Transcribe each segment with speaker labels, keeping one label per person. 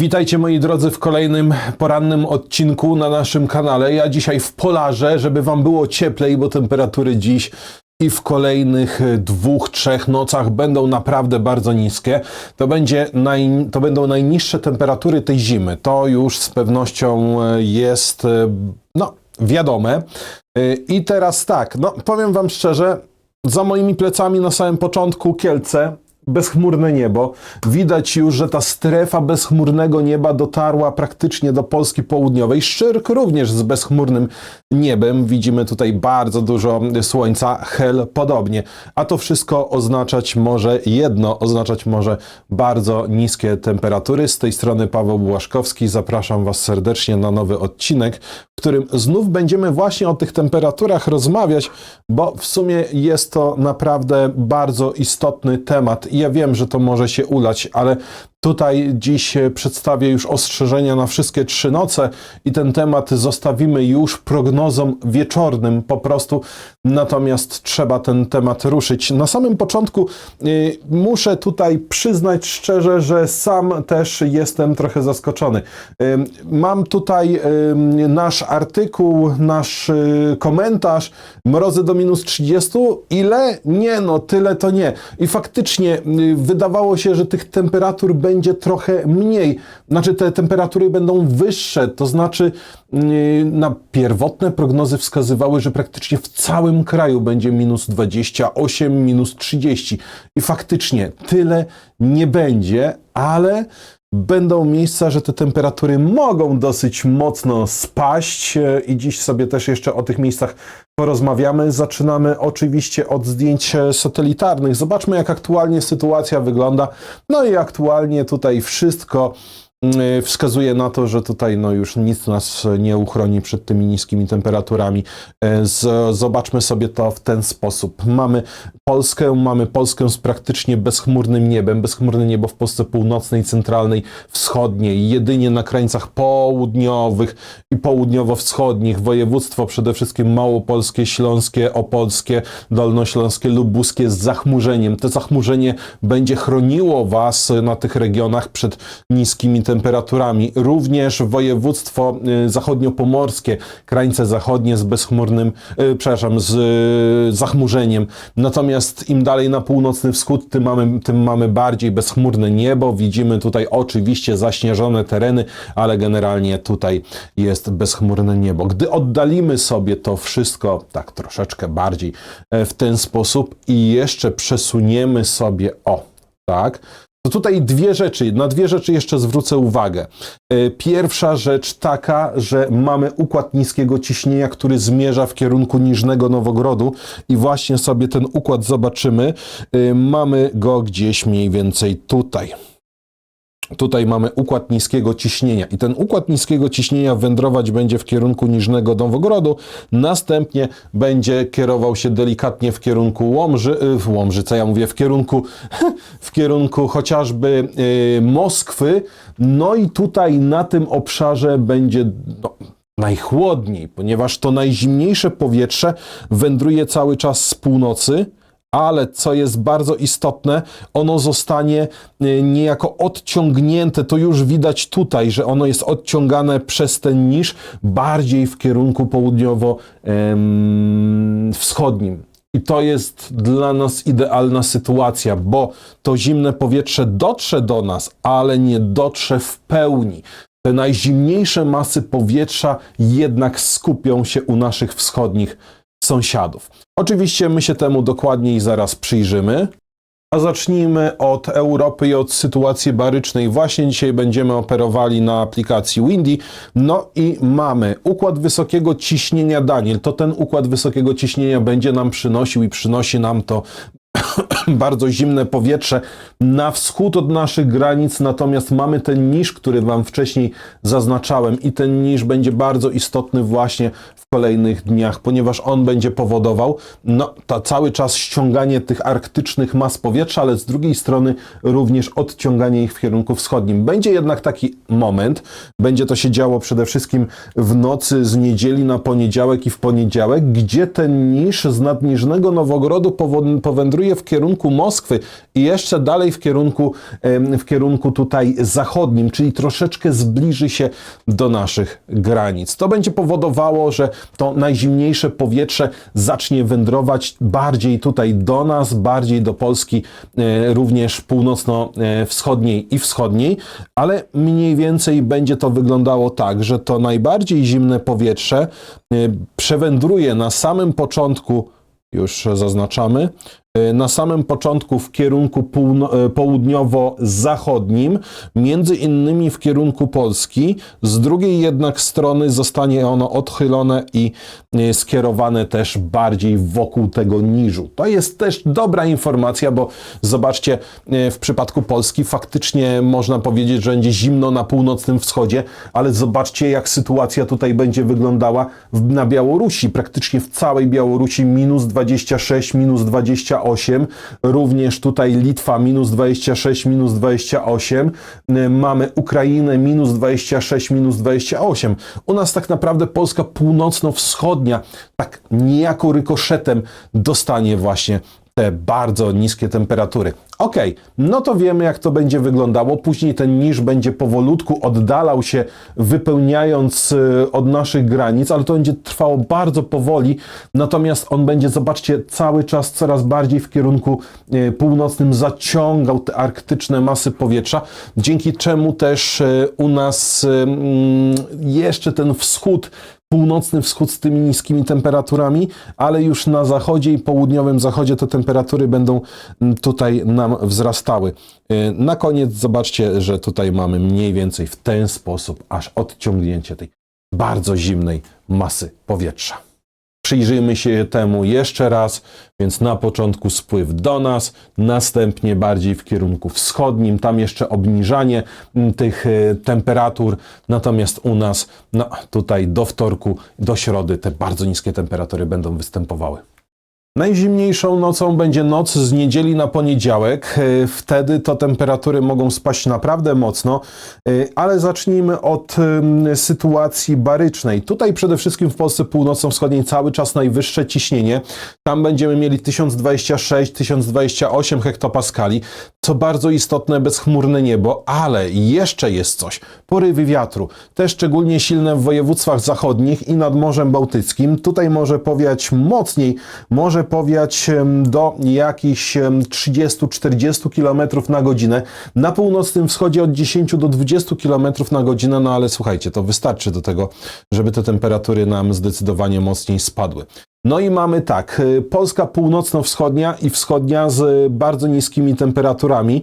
Speaker 1: Witajcie moi drodzy w kolejnym porannym odcinku na naszym kanale. Ja dzisiaj w polarze, żeby wam było cieplej, bo temperatury dziś i w kolejnych e, dwóch, trzech nocach będą naprawdę bardzo niskie. To, będzie naj, to będą najniższe temperatury tej zimy. To już z pewnością e, jest e, no, wiadome. I teraz tak, no powiem wam szczerze, za moimi plecami na samym początku Kielce, bezchmurne niebo. Widać już, że ta strefa bezchmurnego nieba dotarła praktycznie do Polski Południowej. Szczyrk również z bezchmurnym niebem. Widzimy tutaj bardzo dużo słońca, hel podobnie. A to wszystko oznaczać może jedno, oznaczać może bardzo niskie temperatury. Z tej strony Paweł Błaszkowski. Zapraszam Was serdecznie na nowy odcinek, w którym znów będziemy właśnie o tych temperaturach rozmawiać, bo w sumie jest to naprawdę bardzo istotny temat. Ja wiem, że to może się ulać, ale tutaj dziś e, przedstawię już ostrzeżenia na wszystkie trzy noce i ten temat zostawimy już prognozom wieczornym po prostu. Natomiast trzeba ten temat ruszyć. Na samym początku y, muszę tutaj przyznać szczerze, że sam też jestem trochę zaskoczony. Y, mam tutaj nasz artykuł, nasz komentarz, mrozy do minus 30. Ile? Nie, no tyle to nie. I faktycznie wydawało się, że tych temperatur będzie trochę mniej. Znaczy te temperatury będą wyższe, to znaczy y, na pierwotne prognozy wskazywały, że praktycznie w całym kraju będzie minus 28, minus 30. I faktycznie tyle nie będzie, ale będą miejsca, że te temperatury mogą dosyć mocno spaść e, i dziś sobie też jeszcze o tych miejscach porozmawiamy. Zaczynamy oczywiście od zdjęć e, satelitarnych. Zobaczmy, jak aktualnie sytuacja wygląda. No i aktualnie tutaj wszystko wskazuje na to, że tutaj no już nic nas nie uchroni przed tymi niskimi temperaturami. E, Z, zobaczmy sobie to w ten sposób. Mamy Polskę, mamy Polskę z praktycznie bezchmurnym niebem. Bezchmurne niebo w Polsce północnej, centralnej, wschodniej. Jedynie na krańcach południowych i południowo-wschodnich. Województwo przede wszystkim małopolskie, śląskie, opolskie, dolnośląskie, lubuskie z zachmurzeniem. To zachmurzenie będzie chroniło Was na tych regionach przed niskimi temperaturami. Również województwo y, zachodniopomorskie, krańce zachodnie z bezchmurnym, y, przepraszam, z y, zachmurzeniem. Natomiast im dalej na północny wschód, tym mamy, tym mamy bardziej bezchmurne niebo. Widzimy tutaj oczywiście zaśnieżone tereny, ale generalnie tutaj jest bezchmurne niebo. Gdy oddalimy sobie to wszystko tak troszeczkę bardziej e, w ten sposób i jeszcze przesuniemy sobie o, tak, to tutaj dwie rzeczy, na dwie rzeczy jeszcze zwrócę uwagę. E, Pierwsza rzecz taka, że mamy układ niskiego ciśnienia, który zmierza w kierunku Niżnego Nowogrodu i właśnie sobie ten układ zobaczymy. E, Mamy go gdzieś mniej więcej tutaj. Tutaj mamy układ niskiego ciśnienia i ten układ niskiego ciśnienia wędrować będzie w kierunku Niżnego Nowogrodu, następnie będzie kierował się delikatnie w kierunku Łomży, y, w Łomży, co ja mówię, w kierunku, w kierunku chociażby y, Moskwy, no i tutaj na tym obszarze będzie no, najchłodniej, ponieważ to najzimniejsze powietrze wędruje cały czas z północy, ale co jest bardzo istotne, ono zostanie y, niejako odciągnięte. To już widać tutaj, że ono jest odciągane przez ten niż bardziej w kierunku południowo-wschodnim. I to jest dla nas idealna sytuacja, bo to zimne powietrze dotrze do nas, ale nie dotrze w pełni. Te najzimniejsze masy powietrza jednak skupią się u naszych wschodnich sąsiadów. Oczywiście my się temu dokładniej zaraz przyjrzymy. A zacznijmy od Europy i od sytuacji barycznej. Właśnie dzisiaj będziemy operowali na aplikacji Windy. No i mamy układ wysokiego ciśnienia Daniel. To ten układ wysokiego ciśnienia będzie nam przynosił i przynosi nam to bardzo zimne powietrze na wschód od naszych granic, natomiast mamy ten niż, który Wam wcześniej zaznaczałem i ten niż będzie bardzo istotny właśnie w kolejnych dniach, ponieważ on będzie powodował no, to cały czas ściąganie tych arktycznych mas powietrza, ale z drugiej strony również odciąganie ich w kierunku wschodnim. Będzie jednak taki moment, będzie to się działo przede wszystkim w nocy z niedzieli na poniedziałek i w poniedziałek, gdzie ten niż z nadniżnego Nowogrodu powędruje kieruje w kierunku Moskwy i jeszcze dalej w kierunku, w kierunku tutaj zachodnim, czyli troszeczkę zbliży się do naszych granic. To będzie powodowało, że to najzimniejsze powietrze zacznie wędrować bardziej tutaj do nas, bardziej do Polski, e, również północno-wschodniej i wschodniej, ale mniej więcej będzie to wyglądało tak, że to najbardziej zimne powietrze e, przewędruje na samym początku, już zaznaczamy, na samym początku w kierunku e, południowo-zachodnim, między innymi w kierunku Polski. Z drugiej jednak strony zostanie ono odchylone i e, skierowane też bardziej wokół tego niżu. To jest też dobra informacja, bo zobaczcie, e, w przypadku Polski faktycznie można powiedzieć, że będzie zimno na północnym wschodzie, ale zobaczcie, jak sytuacja tutaj będzie wyglądała na Białorusi. Praktycznie w całej Białorusi minus 26, minus 28. Również tutaj Litwa minus 26, minus 28. Y, Mamy Ukrainę minus 26, minus 28. U nas tak naprawdę Polska północno-wschodnia tak niejako rykoszetem dostanie właśnie te bardzo niskie temperatury. Ok, no to wiemy, jak to będzie wyglądało. Później ten niż będzie powolutku oddalał się, wypełniając y, od naszych granic, ale to będzie trwało bardzo powoli. Natomiast on będzie, zobaczcie, cały czas coraz bardziej w kierunku y, północnym zaciągał te arktyczne masy powietrza, dzięki czemu też y, u nas mm, jeszcze ten wschód północny wschód z tymi niskimi temperaturami, ale już na zachodzie i południowym zachodzie te temperatury będą mm, tutaj nam wzrastały. Y, Na koniec zobaczcie, że tutaj mamy mniej więcej w ten sposób aż odciągnięcie tej bardzo zimnej masy powietrza. Przyjrzyjmy się temu jeszcze raz, więc na początku spływ do nas, następnie bardziej w kierunku wschodnim, tam jeszcze obniżanie mm, tych e, temperatur, natomiast u nas no, tutaj do wtorku, do środy te bardzo niskie temperatury będą występowały. Najzimniejszą nocą będzie noc z niedzieli na poniedziałek. E, Wtedy to temperatury mogą spaść naprawdę mocno, e, ale zacznijmy od sytuacji barycznej. Tutaj przede wszystkim w Polsce północno-wschodniej cały czas najwyższe ciśnienie. Tam będziemy mieli 1026-1028 hektopaskali, co bardzo istotne bezchmurne niebo, ale jeszcze jest coś. Porywy wiatru, te szczególnie silne w województwach zachodnich i nad Morzem Bałtyckim. Tutaj może powiać mocniej, może powiać do jakichś em, 30-40 km na godzinę. Na północnym wschodzie od 10 do 20 km na godzinę, no ale słuchajcie, to wystarczy do tego, żeby te temperatury nam zdecydowanie mocniej spadły. No i mamy tak, y, Polska północno-wschodnia i wschodnia z y, bardzo niskimi temperaturami.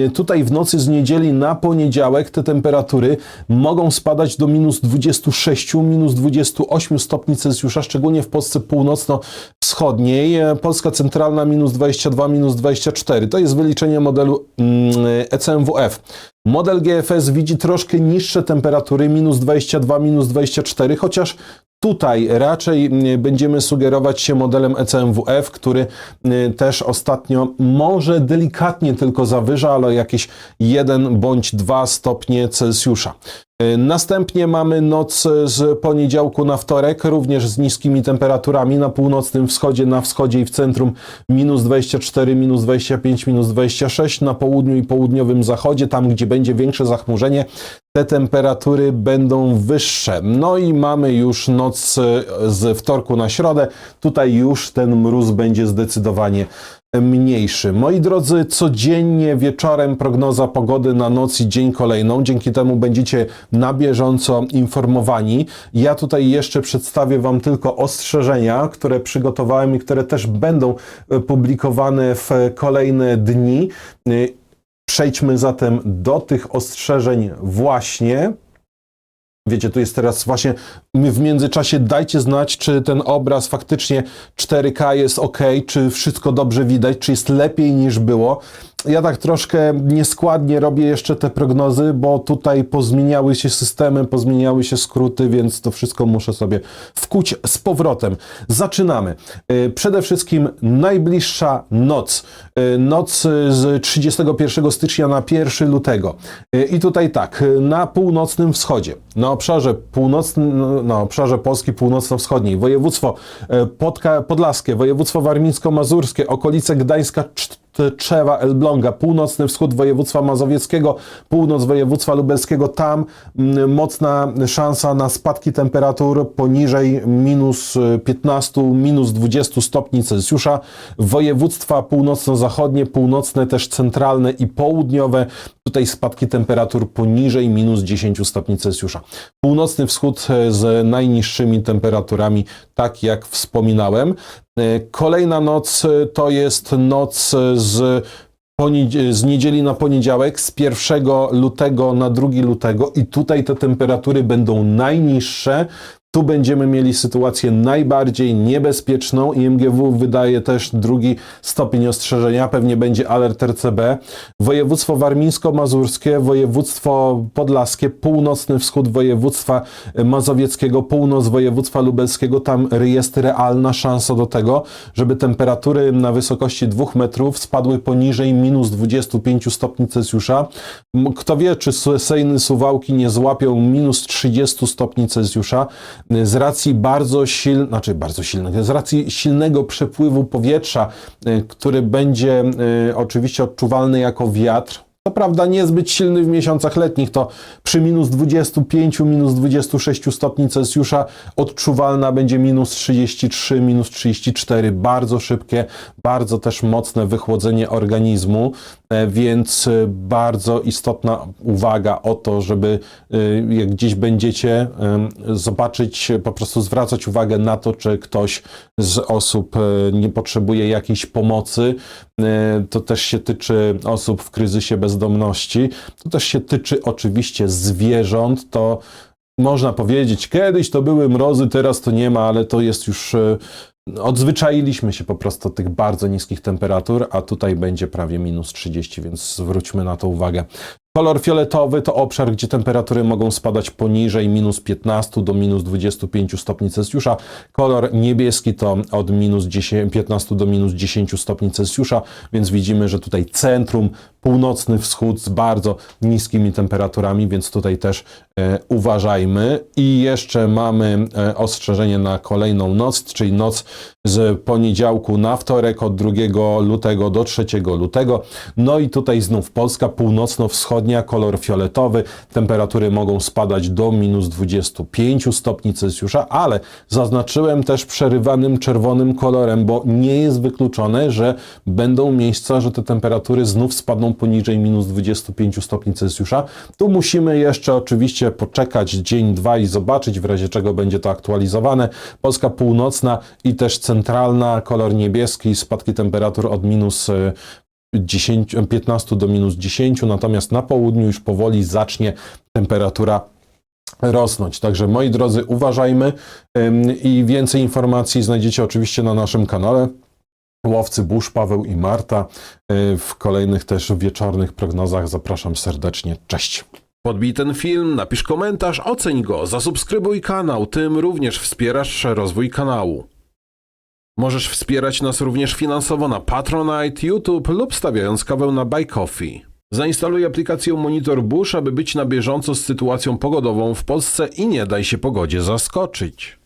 Speaker 1: Y, Tutaj w nocy z niedzieli na poniedziałek te temperatury mogą spadać do minus 26, minus 28 stopni Celsjusza, szczególnie w Polsce północno-wschodniej. Polska centralna minus 22, minus 24. To jest wyliczenie modelu mm, ECMWF. Model GFS widzi troszkę niższe temperatury, minus 22, minus 24, chociaż Tutaj raczej będziemy sugerować się modelem ECMWF, który też ostatnio może delikatnie tylko zawyża, ale jakieś 1 bądź 2 stopnie Celsjusza. Y, Następnie mamy noc z poniedziałku na wtorek, również z niskimi temperaturami na północnym wschodzie, na wschodzie i w centrum minus 24, minus 25, minus 26, na południu i południowym zachodzie, tam gdzie będzie większe zachmurzenie, te temperatury będą wyższe. No i mamy już noc e, z wtorku na środę. Tutaj już ten mróz będzie zdecydowanie mniejszy. Moi drodzy, codziennie wieczorem prognoza pogody na noc i dzień kolejną. Dzięki temu będziecie na bieżąco informowani. Ja tutaj jeszcze przedstawię Wam tylko ostrzeżenia, które przygotowałem i które też będą e, publikowane w kolejne dni. E, Przejdźmy zatem do tych ostrzeżeń właśnie. Wiecie, tu jest teraz właśnie my w międzyczasie dajcie znać, czy ten obraz faktycznie 4K jest ok, czy wszystko dobrze widać, czy jest lepiej niż było. Ja tak troszkę nieskładnie robię jeszcze te prognozy, bo tutaj pozmieniały się systemy, pozmieniały się skróty, więc to wszystko muszę sobie wkuć z powrotem. Zaczynamy. Y, Przede wszystkim najbliższa noc. Y, Noc y, z 31 stycznia na 1 lutego. I tutaj tak, na północnym wschodzie, na obszarze północnym, na obszarze Polski północno-wschodniej, województwo Podka, podlaskie, województwo warmińsko-mazurskie, okolice Gdańska, Tczewa, Elbląga, północny wschód województwa mazowieckiego, północ województwa lubelskiego, tam mm, mocna szansa na spadki temperatur poniżej minus y, 15, minus 20 stopni Celsjusza. Województwa północno-zachodnie, północne, też centralne i południowe, tutaj spadki temperatur poniżej minus 10 stopni Celsjusza. Północny wschód e, z najniższymi temperaturami, tak jak wspominałem. E, Kolejna noc e, to jest noc e, z, z niedzieli na poniedziałek, z 1 lutego na 2 lutego, i tutaj te temperatury będą najniższe. Tu będziemy mieli sytuację najbardziej niebezpieczną i MGW wydaje też drugi stopień ostrzeżenia, pewnie będzie alert RCB. Województwo warmińsko-mazurskie, województwo podlaskie, północny wschód województwa mazowieckiego, północ województwa lubelskiego, tam jest realna szansa do tego, żeby temperatury na wysokości 2 metrów spadły poniżej minus 25 stopni Celsjusza. Kto wie, czy sejny Suwałki nie złapią minus 30 stopni Celsjusza z racji bardzo silnego, znaczy bardzo silnego, z racji silnego przepływu powietrza, y, który będzie y, oczywiście odczuwalny jako wiatr. To prawda niezbyt silny w miesiącach letnich, to przy minus 25, minus 26 stopni Celsjusza odczuwalna będzie minus 33, minus 34. Bardzo szybkie, bardzo też mocne wychłodzenie organizmu, e, więc e, bardzo istotna uwaga o to, żeby e, jak gdzieś będziecie zobaczyć, po prostu zwracać uwagę na to, czy ktoś z osób nie potrzebuje jakiejś pomocy. To też się tyczy osób w kryzysie bezdomności. To też się tyczy oczywiście zwierząt. To można powiedzieć, kiedyś to były mrozy, teraz to nie ma, ale to jest już. e, Odzwyczailiśmy się po prostu tych bardzo niskich temperatur, a tutaj będzie prawie minus 30, więc zwróćmy na to uwagę. Kolor fioletowy to obszar, gdzie temperatury mogą spadać poniżej minus 15 do minus 25 stopni Celsjusza. Kolor niebieski to od minus 10, 15 do minus 10 stopni Celsjusza, więc widzimy, że tutaj centrum, północny wschód z bardzo niskimi temperaturami, więc tutaj też e, uważajmy. I jeszcze mamy e, ostrzeżenie na kolejną noc, czyli noc z poniedziałku na wtorek od 2 lutego do 3 lutego. No i tutaj znów Polska północno-wschodnia, kolor fioletowy. Temperatury mogą spadać do minus 25 stopni Celsjusza, ale zaznaczyłem też przerywanym czerwonym kolorem, bo nie jest wykluczone, że będą miejsca, że te temperatury znów spadną poniżej minus 25 stopni Celsjusza. Tu musimy jeszcze oczywiście poczekać dzień, dwa i zobaczyć, w razie czego będzie to aktualizowane. Polska północna i też centralna, kolor niebieski, spadki temperatur od minus e, 10, 15 do minus 10, natomiast na południu już powoli zacznie temperatura rosnąć. Także moi drodzy, uważajmy i więcej informacji znajdziecie oczywiście na naszym kanale. Łowcy Burz, Paweł i Marta. Y, W kolejnych też wieczornych prognozach zapraszam serdecznie. Cześć.
Speaker 2: Podbij ten film, napisz komentarz, oceń go, zasubskrybuj kanał, tym również wspierasz rozwój kanału. Możesz wspierać nas również finansowo na Patronite, YouTube lub stawiając kawę na Buy Coffee. Zainstaluj aplikację Monitor Bush, aby być na bieżąco z sytuacją pogodową w Polsce i nie daj się pogodzie zaskoczyć.